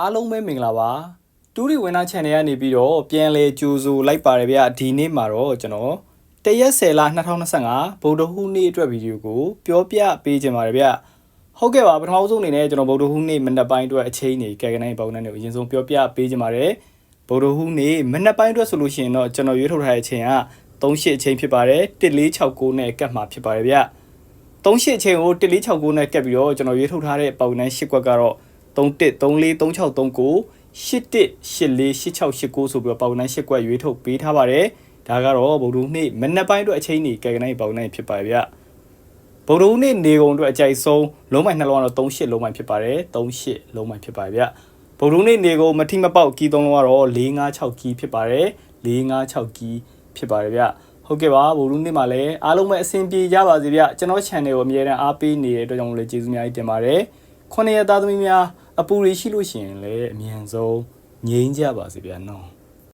အားလုံးပဲမင်္ဂလာပါတူရီဝင်းနာ channel ကနေပြီးတော့ပြန်လဲကြိုးဆိုလိုက်ပါတယ်ဗျဒီနေ့မှာတော့ကျွန်တော်တရက်10လ2025ဗုဒ္ဓဟူးနေ့အတွက်ဗီဒီယိုကိုပြောပြပေးခြင်းပါတယ်ဗျဟုတ်ကဲ့ပါပထမဆုံးအနေနဲ့ကျွန်တော်ဗုဒ္ဓဟူးနေ့မနက်ပိုင်းအတွက်အချိန်ကြီးကဲကနိုင်ပေါင်းတဲ့နေကိုအရင်ဆုံးပြောပြပေးခြင်းပါတယ်ဗုဒ္ဓဟူးနေ့မနက်ပိုင်းအတွက်ဆိုလို့ရှိရင်တော့ကျွန်တော်ရွေးထုတ်ထားတဲ့အချိန်က38အချိန်ဖြစ်ပါတယ်1469နဲ့ကတ်မှာဖြစ်ပါတယ်ဗျ38အချိန်ကို1469နဲ့ကတ်ပြီးတော့ကျွန်တော်ရွေးထုတ်ထားတဲ့ပေါင်နှန်း10ကွက်ကတော့ 31343639 81848689ဆိုပြီးတော့ပေါင်နှန်း10ကွက်ရွေးထုတ်ပေးထားပါတယ်ဒါကတော့ဗုဒ္ဓဟူးနေ့မနက်ပိုင်းအတွက်အချိန်ကြီးကဲကနိုင်ပေါင်နှန်းဖြစ်ပါတယ်ဗျဗုဒ္ဓဟူးနေ့နေကုန်အတွက်အကြိုက်ဆုံးလုံးမိုင်နှလုံးကတော့38လုံးမိုင်ဖြစ်ပါတယ်38လုံးမိုင်ဖြစ်ပါတယ်ဗျဗုဒ္ဓဟူးနေ့နေကုန်မထိမပေါက်ကီးသုံးလုံးကတော့456ကီးဖြစ်ပါတယ်456ကီးဖြစ်ပါတယ်ဗျဟုတ်ကဲ့ပါဗုဒ္ဓဟူးနေ့မှာလည်းအားလုံးပဲအဆင်ပြေကြပါစေဗျကျွန်တော် channel ကိုအမြဲတမ်းအားပေးနေတဲ့အတွက်ကြောင့်မို့လို့ကျေးဇူးများကြီးတင်ပါတယ်ခုနှစ်ရက်သားသမီးများ အပူတွေရှိလို့ရှိရင်လည်းအမြန်ဆုံးငြိမ်းကြပါစေဗျာနော်